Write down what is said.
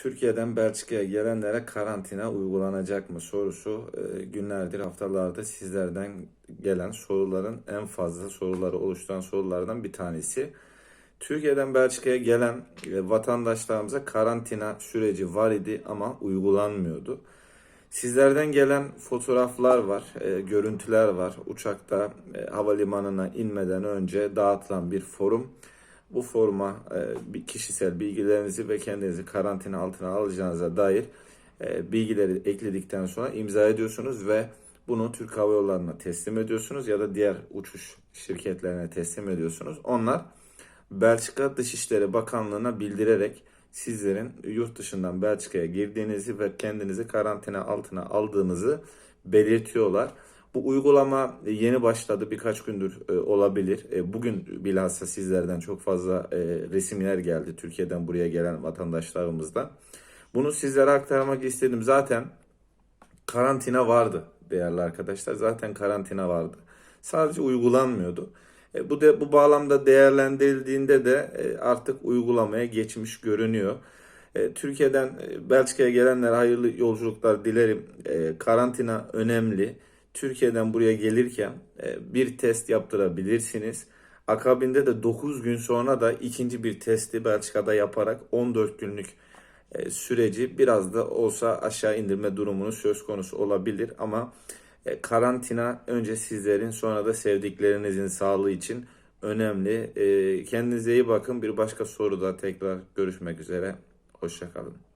Türkiye'den Belçika'ya gelenlere karantina uygulanacak mı sorusu e, günlerdir, haftalarda sizlerden gelen soruların en fazla soruları oluşturan sorulardan bir tanesi. Türkiye'den Belçika'ya gelen e, vatandaşlarımıza karantina süreci var idi ama uygulanmıyordu. Sizlerden gelen fotoğraflar var, e, görüntüler var. Uçakta havalimanına inmeden önce dağıtılan bir forum. Bu foruma e, kişisel bilgilerinizi ve kendinizi karantina altına alacağınıza dair e, bilgileri ekledikten sonra imza ediyorsunuz ve bunu Türk Hava Yolları'na teslim ediyorsunuz ya da diğer uçuş şirketlerine teslim ediyorsunuz. Onlar Belçika Dışişleri Bakanlığı'na bildirerek sizlerin yurt dışından Belçika'ya girdiğinizi ve kendinizi karantina altına aldığınızı belirtiyorlar. Bu uygulama yeni başladı birkaç gündür e, olabilir. E, bugün bilhassa sizlerden çok fazla e, resimler geldi Türkiye'den buraya gelen vatandaşlarımızdan. Bunu sizlere aktarmak istedim. Zaten karantina vardı değerli arkadaşlar. Zaten karantina vardı. Sadece uygulanmıyordu. E, bu de bu bağlamda değerlendirildiğinde de e, artık uygulamaya geçmiş görünüyor. E, Türkiye'den e, Belçika'ya gelenlere hayırlı yolculuklar dilerim. E, karantina önemli. Türkiye'den buraya gelirken e, bir test yaptırabilirsiniz. Akabinde de 9 gün sonra da ikinci bir testi Belçika'da yaparak 14 günlük e, süreci biraz da olsa aşağı indirme durumunun söz konusu olabilir ama e, karantina önce sizlerin sonra da sevdiklerinizin sağlığı için önemli. Kendinize iyi bakın. Bir başka soruda tekrar görüşmek üzere. Hoşçakalın.